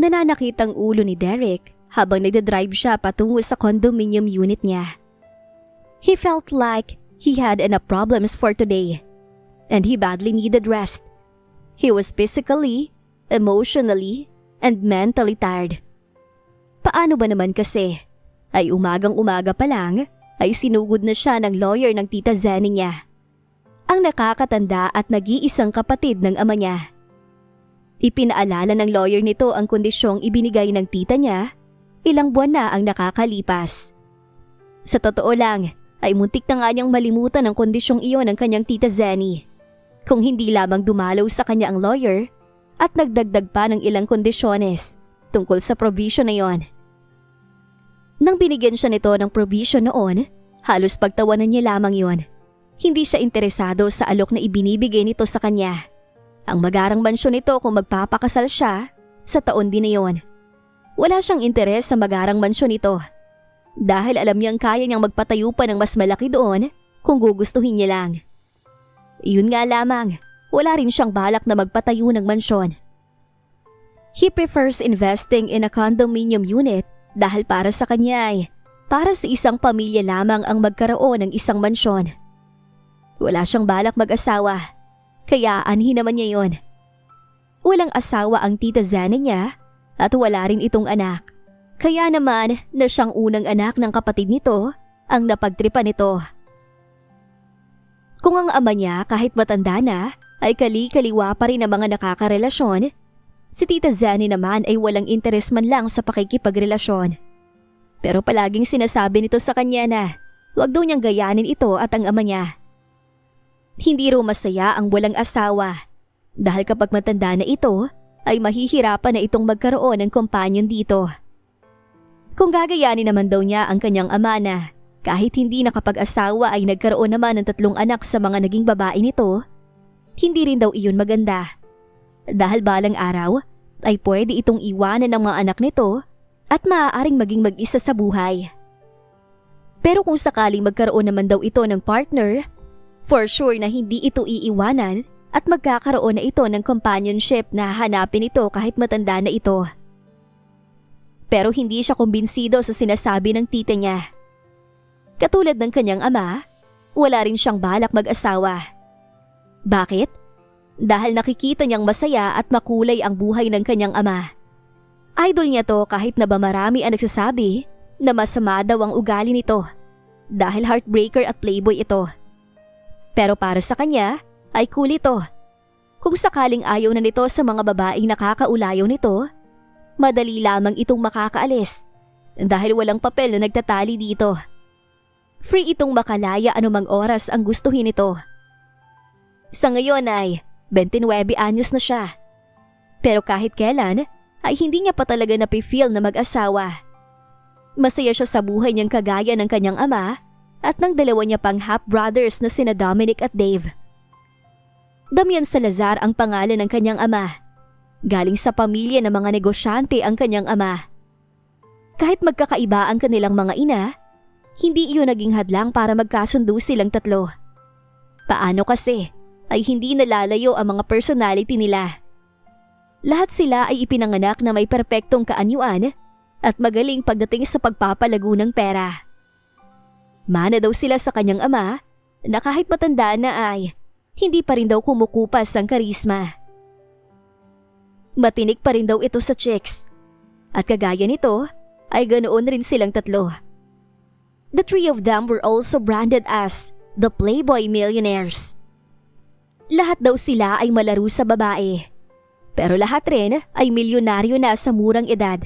Nananakit ang ulo ni Derek habang nagdadrive siya patungo sa condominium unit niya. He felt like he had enough problems for today and he badly needed rest. He was physically, emotionally, and mentally tired. Paano ba naman kasi? Ay umagang umaga pa lang ay sinugod na siya ng lawyer ng tita Zenny niya. Ang nakakatanda at nag-iisang kapatid ng ama niya. Ipinaalala ng lawyer nito ang kondisyong ibinigay ng tita niya, ilang buwan na ang nakakalipas. Sa totoo lang, ay muntik na nga niyang malimutan ang kondisyong iyon ng kanyang tita Zenny. Kung hindi lamang dumalaw sa kanya ang lawyer at nagdagdag pa ng ilang kondisyones tungkol sa provision na yon. Nang binigyan siya nito ng provision noon, halos pagtawanan niya lamang yon. Hindi siya interesado sa alok na ibinibigay nito sa kanya. Ang magarang mansyon nito kung magpapakasal siya sa taon din na. Wala siyang interes sa magarang mansyon nito. Dahil alam niyang kaya niyang magpatayo pa ng mas malaki doon kung gugustuhin niya lang. Yun nga lamang, wala rin siyang balak na magpatayo ng mansyon. He prefers investing in a condominium unit dahil para sa kanya ay para sa isang pamilya lamang ang magkaroon ng isang mansyon. Wala siyang balak mag-asawa, kaya anhin naman niya yon. Walang asawa ang tita Zana niya at wala rin itong anak. Kaya naman na siyang unang anak ng kapatid nito ang napagtripa nito. Kung ang ama niya kahit matanda na ay kali-kaliwa pa rin ang mga nakakarelasyon, si Tita Zani naman ay walang interes man lang sa pakikipagrelasyon. Pero palaging sinasabi nito sa kanya na huwag daw niyang gayanin ito at ang ama niya. Hindi raw masaya ang walang asawa dahil kapag matanda na ito ay mahihirapan na itong magkaroon ng kompanyon dito. Kung gagayanin naman daw niya ang kanyang ama na kahit hindi nakapag-asawa ay nagkaroon naman ng tatlong anak sa mga naging babae nito, hindi rin daw iyon maganda. Dahil balang araw ay pwede itong iwanan ng mga anak nito at maaaring maging mag-isa sa buhay. Pero kung sakaling magkaroon naman daw ito ng partner, for sure na hindi ito iiwanan at magkakaroon na ito ng companionship na hanapin ito kahit matanda na ito. Pero hindi siya kumbinsido sa sinasabi ng tita niya. Katulad ng kanyang ama, wala rin siyang balak mag-asawa. Bakit? Dahil nakikita niyang masaya at makulay ang buhay ng kanyang ama. Idol niya to kahit na ba marami ang nagsasabi na masama daw ang ugali nito dahil heartbreaker at playboy ito. Pero para sa kanya ay cool ito. Kung sakaling ayaw na nito sa mga babaeng nakakaulayaw nito, madali lamang itong makakaalis dahil walang papel na nagtatali dito. Free itong makalaya anumang oras ang gustuhin nito. Sa ngayon ay 29 anyos na siya. Pero kahit kailan ay hindi niya pa talaga napifeel na mag-asawa. Masaya siya sa buhay niyang kagaya ng kanyang ama at ng dalawa niya pang half-brothers na sina Dominic at Dave. Damian Salazar ang pangalan ng kanyang ama. Galing sa pamilya ng mga negosyante ang kanyang ama. Kahit magkakaiba ang kanilang mga ina, hindi iyon naging hadlang para magkasundo silang tatlo. Paano kasi ay hindi nalalayo ang mga personality nila. Lahat sila ay ipinanganak na may perpektong kaanyuan at magaling pagdating sa pagpapalago ng pera. Mana daw sila sa kanyang ama na kahit matanda na ay hindi pa rin daw kumukupas ang karisma. Matinik pa rin daw ito sa chicks. At kagaya nito, ay ganoon rin silang tatlo. The three of them were also branded as the Playboy Millionaires. Lahat daw sila ay malaro sa babae. Pero lahat rin ay milyonaryo na sa murang edad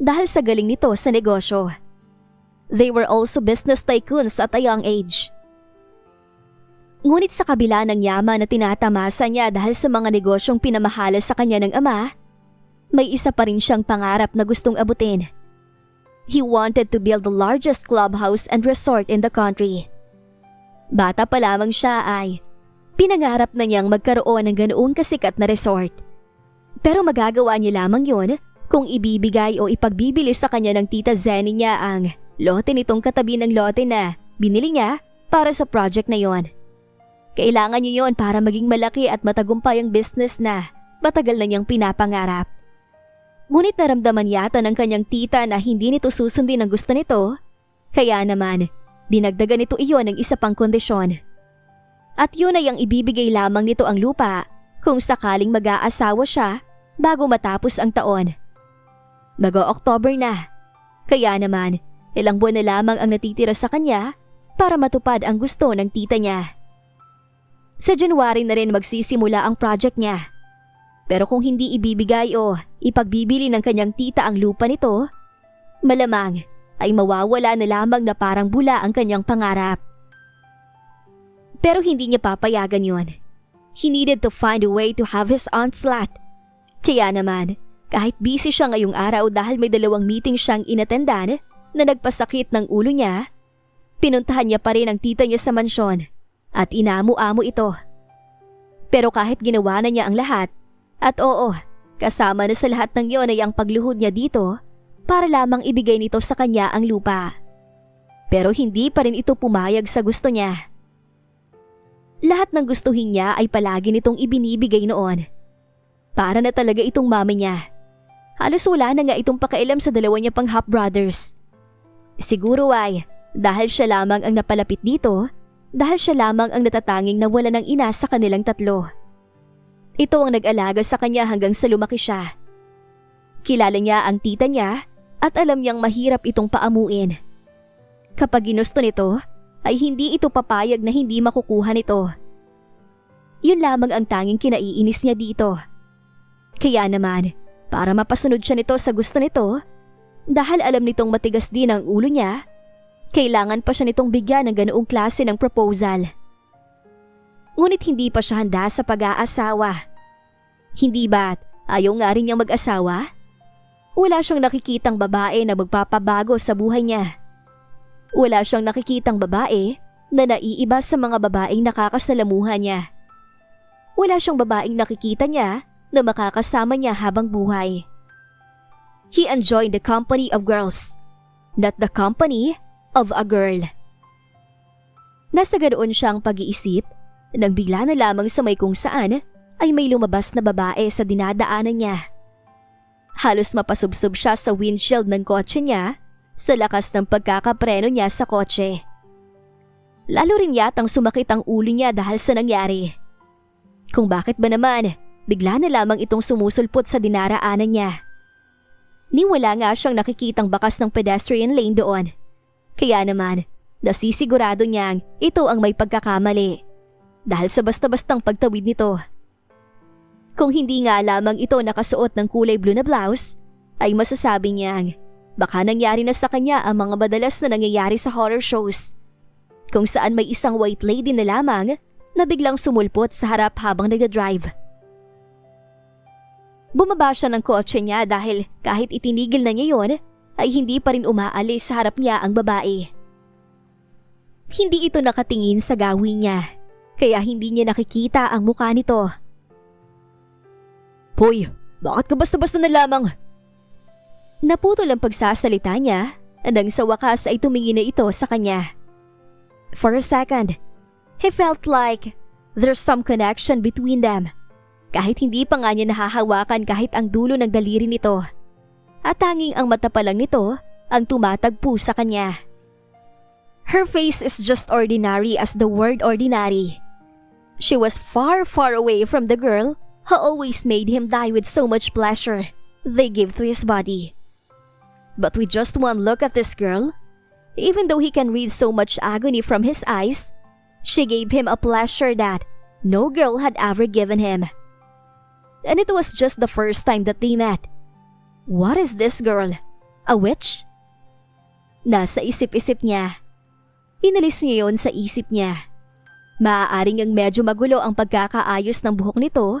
dahil sa galing nito sa negosyo. They were also business tycoons at a young age. Ngunit sa kabila ng yaman na tinatamasa niya dahil sa mga negosyong pinamahala sa kanya ng ama, may isa pa rin siyang pangarap na gustong abutin. He wanted to build the largest clubhouse and resort in the country. Bata pa lamang siya ay pinangarap na niyang magkaroon ng ganoong kasikat na resort. Pero magagawa niya lamang yon kung ibibigay o ipagbibili sa kanya ng tita Zenny niya ang lote nitong katabi ng lote na binili niya para sa project na yon. Kailangan niyo yon para maging malaki at matagumpay ang business na matagal na niyang pinapangarap. Ngunit naramdaman yata ng kanyang tita na hindi nito susundin ang gusto nito, kaya naman dinagdagan nito iyon ng isa pang kondisyon. At yun ay ang ibibigay lamang nito ang lupa kung sakaling mag-aasawa siya bago matapos ang taon. Mag-October na, kaya naman ilang buwan na lamang ang natitira sa kanya para matupad ang gusto ng tita niya. Sa January na rin magsisimula ang project niya. Pero kung hindi ibibigay o ipagbibili ng kanyang tita ang lupa nito, malamang ay mawawala na lamang na parang bula ang kanyang pangarap. Pero hindi niya papayagan yon. He needed to find a way to have his aunt's lot. Kaya naman, kahit busy siya ngayong araw dahil may dalawang meeting siyang inatendan na nagpasakit ng ulo niya, pinuntahan niya pa rin ang tita niya sa mansyon at inamu-amo ito. Pero kahit ginawa na niya ang lahat, at oo, kasama na sa lahat ng iyon ay ang pagluhod niya dito para lamang ibigay nito sa kanya ang lupa. Pero hindi pa rin ito pumayag sa gusto niya. Lahat ng gustuhin niya ay palagi nitong ibinibigay noon. Para na talaga itong mami niya. Halos wala na nga itong pakailam sa dalawa niya pang half-brothers. Siguro ay dahil siya lamang ang napalapit dito, dahil siya lamang ang natatanging nawala ng ina sa kanilang tatlo. Ito ang nag-alaga sa kanya hanggang sa lumaki siya. Kilala niya ang tita niya at alam niyang mahirap itong paamuin. Kapag ginusto nito, ay hindi ito papayag na hindi makukuha nito. Yun lamang ang tanging kinaiinis niya dito. Kaya naman, para mapasunod siya nito sa gusto nito, dahil alam nitong matigas din ang ulo niya, kailangan pa siya nitong bigyan ng ganoong klase ng proposal. Ngunit hindi pa siya handa sa pag-aasawa. Hindi ba't ayaw nga rin niyang mag-asawa? Wala siyang nakikitang babae na magpapabago sa buhay niya. Wala siyang nakikitang babae na naiiba sa mga babaeng nakakasalamuhan niya. Wala siyang babaeng nakikita niya na makakasama niya habang buhay. He enjoyed the company of girls, not the company of a girl. Nasa ganoon siyang pag-iisip nang bigla na lamang sa may kung saan ay may lumabas na babae sa dinadaanan niya. Halos mapasubsob siya sa windshield ng kotse niya sa lakas ng pagkakapreno niya sa kotse. Lalo rin yatang sumakit ang ulo niya dahil sa nangyari. Kung bakit ba naman, bigla na lamang itong sumusulpot sa dinaraanan niya. Ni wala nga siyang nakikitang bakas ng pedestrian lane doon. Kaya naman, nasisigurado niyang ito ang may pagkakamali. Dahil sa basta-bastang pagtawid nito. Kung hindi nga lamang ito nakasuot ng kulay blue na blouse, ay masasabi niyang baka nangyari na sa kanya ang mga madalas na nangyayari sa horror shows. Kung saan may isang white lady na lamang na biglang sumulpot sa harap habang nagda-drive. Bumaba siya ng kotse niya dahil kahit itinigil na niya yon, ay hindi pa rin umaalis sa harap niya ang babae. Hindi ito nakatingin sa gawin niya, kaya hindi niya nakikita ang mukha nito. Hoy, bakit ka basta-basta na lamang? Naputol ang pagsasalita niya nang sa wakas ay tumingin na ito sa kanya. For a second, he felt like there's some connection between them. Kahit hindi pa nga niya nahahawakan kahit ang dulo ng daliri nito. At tanging ang mata pa lang nito ang tumatagpo sa kanya. Her face is just ordinary as the word ordinary. She was far, far away from the girl who always made him die with so much pleasure they give to his body. But with just one look at this girl, even though he can read so much agony from his eyes, she gave him a pleasure that no girl had ever given him. And it was just the first time that they met. What is this girl? A witch? Nasa isip-isip niya. Inalis niya yon sa isip niya. Maaaring ang medyo magulo ang pagkakaayos ng buhok nito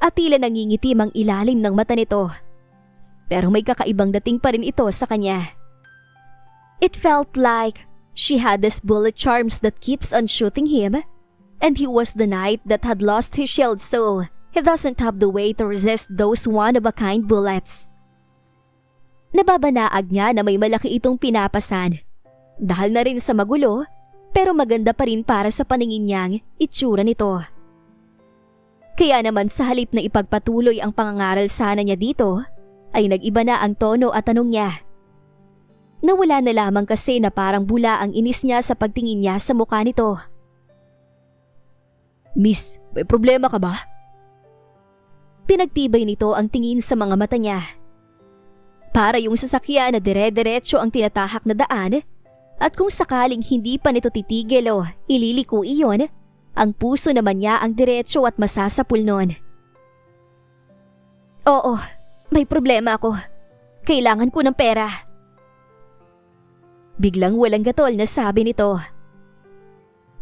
at tila nangingitim ang ilalim ng mata nito. Pero may kakaibang dating pa rin ito sa kanya. It felt like she had this bullet charms that keeps on shooting him and he was the knight that had lost his shield so he doesn't have the way to resist those one-of-a-kind bullets. Nababanaag niya na may malaki itong pinapasan. Dahil na rin sa magulo, pero maganda pa rin para sa paningin niyang itsura nito. Kaya naman sa halip na ipagpatuloy ang pangangaral sana niya dito, ay nag-iba na ang tono at tanong niya. Nawala na lamang kasi na parang bula ang inis niya sa pagtingin niya sa mukha nito. Miss, may problema ka ba? Pinagtibay nito ang tingin sa mga mata niya. Para yung sasakyan na dire-diretso ang tinatahak na daan at kung sakaling hindi pa nito titigil o ililiko iyon, ang puso naman niya ang diretso at masasapul nun. Oo, may problema ako. Kailangan ko ng pera. Biglang walang gatol na sabi nito.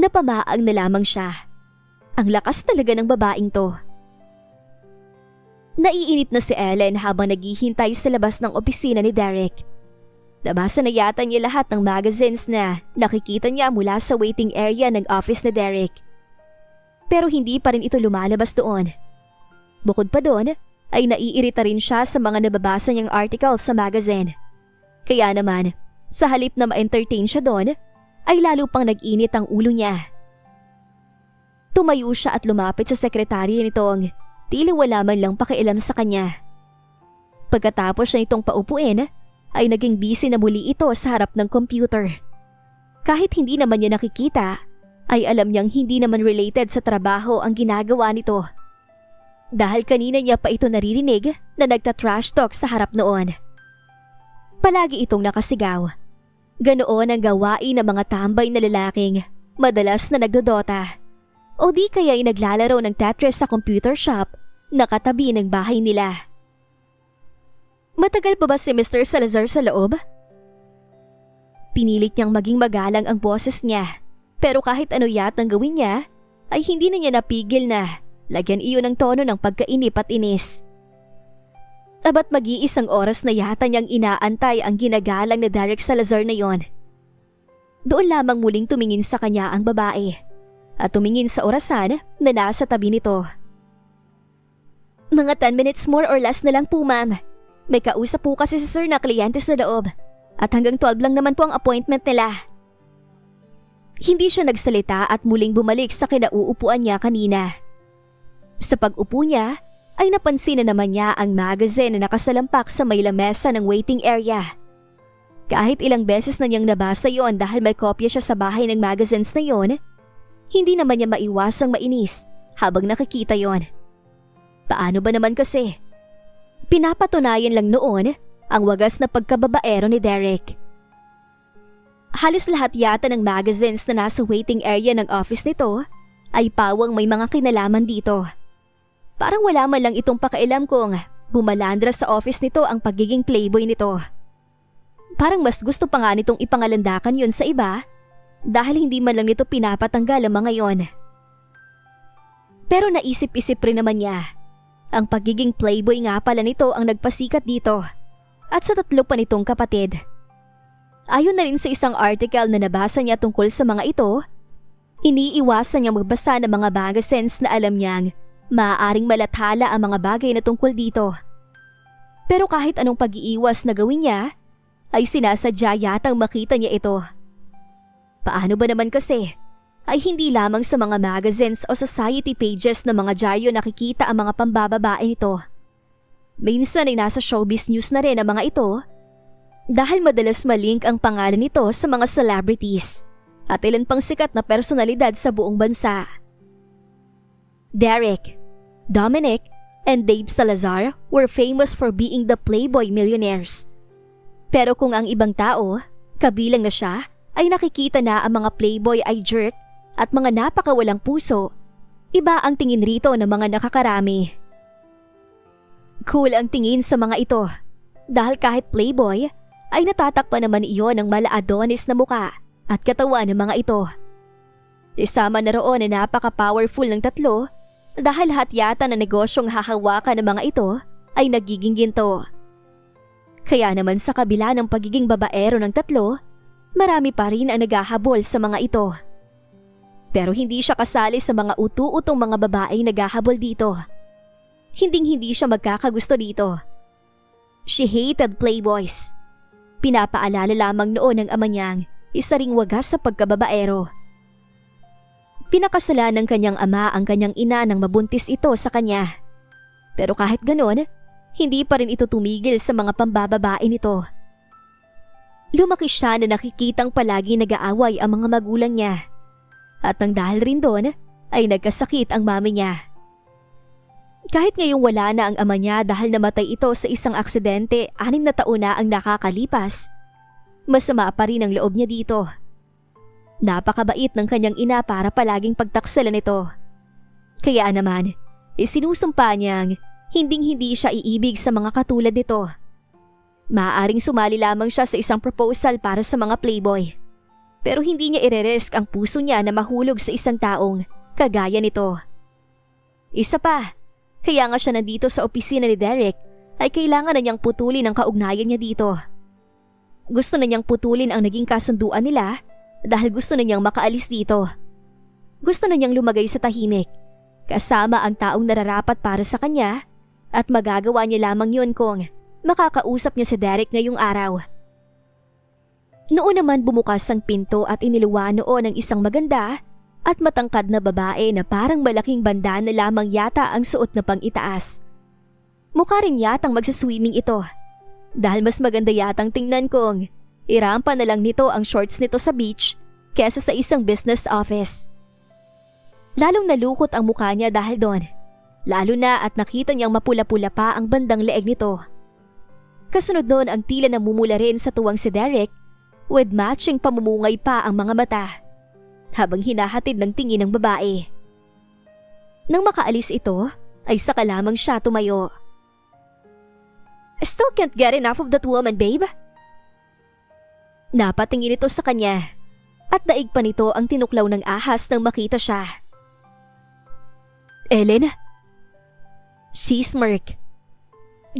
Napamaang na lamang siya. Ang lakas talaga ng babaeng to. Naiinip na si Ellen habang naghihintay sa labas ng opisina ni Derek. Nabasa na yata niya lahat ng magazines na nakikita niya mula sa waiting area ng office ni Derek. Pero hindi pa rin ito lumalabas doon. Bukod pa doon, ay naiirita rin siya sa mga nababasa niyang articles sa magazine. Kaya naman, sa halip na ma-entertain siya doon, ay lalo pang nag-init ang ulo niya. Tumayo siya at lumapit sa sekretary nitong tila wala man lang pakialam sa kanya. Pagkatapos siya itong paupuin, ay naging busy na muli ito sa harap ng computer. Kahit hindi naman niya nakikita, ay alam niyang hindi naman related sa trabaho ang ginagawa nito. Dahil kanina niya pa ito naririnig na nagta-trash talk sa harap noon. Palagi itong nakasigaw. Ganoon ang gawain ng mga tambay na lalaking madalas na nagdodota. O di kaya'y naglalaro ng Tetris sa computer shop na katabi ng bahay nila. Matagal pa ba si Mr. Salazar sa loob? Pinilit niyang maging magalang ang boses niya pero kahit ano yatang gawin niya ay hindi na niya napigil na lagyan iyon ng tono ng pagkainip at inis. Abat mag-iisang oras na yata niyang inaantay ang ginagalang na Derek Salazar na yon. Doon lamang muling tumingin sa kanya ang babae at tumingin sa orasan na nasa tabi nito. Mga 10 minutes more or less na lang po ma'am. May kausap po kasi si sir na kliyente sa loob at hanggang 12 lang naman po ang appointment nila. Hindi siya nagsalita at muling bumalik sa kinauupuan niya kanina. Sa pag-upo niya, ay napansin na naman niya ang magazine na nakasalampak sa may lamesa ng waiting area. Kahit ilang beses na niyang nabasa yon dahil may kopya siya sa bahay ng magazines na yon, hindi naman niya maiwasang mainis habang nakikita yon. Paano ba naman kasi? Pinapatunayan lang noon ang wagas na pagkababaero ni Derek. Halos lahat yata ng magazines na nasa waiting area ng office nito ay pawang may mga kinalaman dito. Parang wala man lang itong pakailam kung bumalandra sa office nito ang pagiging playboy nito. Parang mas gusto pa nga nitong ipangalandakan yon sa iba dahil hindi man lang nito pinapatanggal ang mga yon. Pero naisip-isip rin naman niya, ang pagiging playboy nga pala nito ang nagpasikat dito at sa tatlo pa nitong kapatid. Ayon na rin sa isang article na nabasa niya tungkol sa mga ito, iniiwasan niya magbasa ng mga magazines na alam niyang maaaring malathala ang mga bagay na tungkol dito. Pero kahit anong pag-iiwas na gawin niya, ay sinasadya yatang makita niya ito. Paano ba naman kasi? Ay hindi lamang sa mga magazines o society pages ng mga dyaryo nakikita ang mga pambababae nito. Minsan ay nasa showbiz news na rin ang mga ito dahil madalas malink ang pangalan nito sa mga celebrities at ilan pang sikat na personalidad sa buong bansa. Derek, Dominic, and Dave Salazar were famous for being the playboy millionaires. Pero kung ang ibang tao, kabilang na siya, ay nakikita na ang mga playboy ay jerk at mga napakawalang puso, iba ang tingin rito ng mga nakakarami. Cool ang tingin sa mga ito dahil kahit playboy ay natatakpan naman iyon ng mala-adonis na muka at katawan ng mga ito. Isama na roon na napaka-powerful ng tatlo dahil lahat yata na negosyong hahawakan ng mga ito ay nagiging ginto. Kaya naman sa kabila ng pagiging babaero ng tatlo, marami pa rin ang naghahabol sa mga ito. Pero hindi siya kasali sa mga utu-utong mga babaeng naghahabol dito. Hinding hindi siya magkakagusto dito. She hated playboys. Pinapaalala lamang noon ng ama niyang isa ring wagas sa pagkababaero. Pinakasala ng kanyang ama ang kanyang ina nang mabuntis ito sa kanya. Pero kahit ganoon, hindi pa rin ito tumigil sa mga pambababae nito. Lumaki siya na nakikitang palagi nag-aaway ang mga magulang niya. At nang dahil rin doon, ay nagkasakit ang mami niya. Kahit ngayong wala na ang ama niya dahil namatay ito sa isang aksidente anim na taon na ang nakakalipas, masama pa rin ang loob niya dito. Napakabait ng kanyang ina para palaging pagtaksalan ito. Kaya naman, isinusumpa niyang hinding-hindi siya iibig sa mga katulad nito. Maaaring sumali lamang siya sa isang proposal para sa mga playboy. Pero hindi niya irerisk ang puso niya na mahulog sa isang taong kagaya nito. Isa pa, kaya nga siya nandito sa opisina ni Derek ay kailangan na niyang putulin ang kaugnayan niya dito. Gusto na niyang putulin ang naging kasunduan nila dahil gusto na niyang makaalis dito. Gusto na niyang lumagay sa tahimik, kasama ang taong nararapat para sa kanya at magagawa niya lamang yun kung makakausap niya si Derek ngayong araw. Noon naman bumukas ang pinto at iniluwa noon ng isang maganda at matangkad na babae na parang malaking banda na lamang yata ang suot na pang itaas. Mukha rin yatang magsaswimming ito dahil mas maganda yatang tingnan kong irampa na lang nito ang shorts nito sa beach kesa sa isang business office. Lalong nalukot ang mukha niya dahil doon. Lalo na at nakita niyang mapula-pula pa ang bandang leeg nito. Kasunod doon ang tila namumula rin sa tuwang si Derek with matching pamumungay pa ang mga mata habang hinahatid ng tingin ng babae. Nang makaalis ito, ay saka lamang siya tumayo. Still can't get enough of that woman, babe. Napatingin ito sa kanya at daig pa nito ang tinuklaw ng ahas nang makita siya. Ellen? She smirk.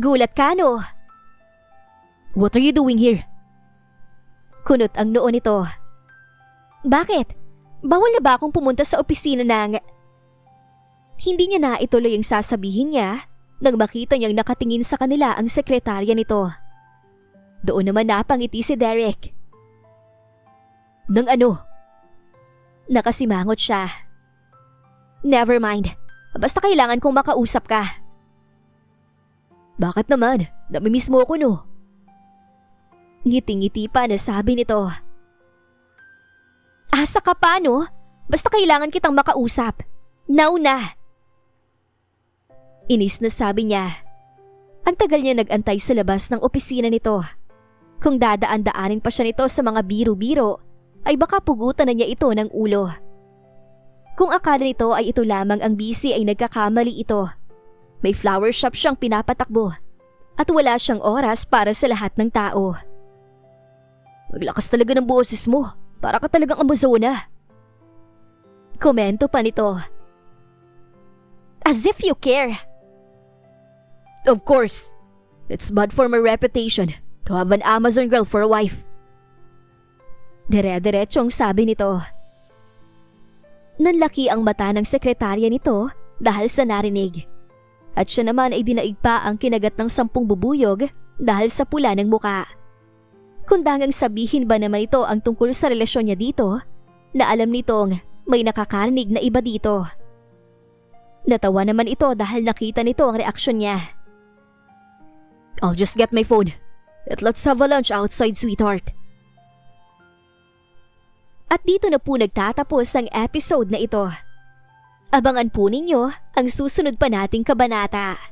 Gulat ka no? What are you doing here? Kunot ang noo nito. Bakit? Bawal na ba akong pumunta sa opisina ng... Hindi niya na ituloy ang sasabihin niya nang makita niyang nakatingin sa kanila ang sekretarya nito. Doon naman napangiti si Derek. Nang ano? Nakasimangot siya. Never mind. Basta kailangan kong makausap ka. Bakit naman? Namimiss mo ako no? Ngiting-ngiti pa na sabi nito. Asa ka pa no? Basta kailangan kitang makausap. Now na! Inis na sabi niya. Ang tagal niya nagantay sa labas ng opisina nito. Kung dadaan-daanin pa siya nito sa mga biro-biro, ay baka pugutan na niya ito ng ulo. Kung akala nito ay ito lamang ang busy ay nagkakamali ito. May flower shop siyang pinapatakbo at wala siyang oras para sa lahat ng tao. Maglakas talaga ng boses mo. Para ka talagang Amazona. Komento pa nito. As if you care. Of course. It's bad for my reputation to have an Amazon girl for a wife. Dire-diretsong sabi nito. Nanlaki ang mata ng sekretarya nito dahil sa narinig. At siya naman ay dinaig pa ang kinagat ng sampung bubuyog dahil sa pula ng muka. Kundangang sabihin ba naman ito ang tungkol sa relasyon niya dito na alam nitong may nakakarinig na iba dito. Natawa naman ito dahil nakita nito ang reaksyon niya. I'll just get my phone. At let's have a lunch outside, sweetheart. At dito na po nagtatapos ang episode na ito. Abangan po ninyo ang susunod pa nating kabanata.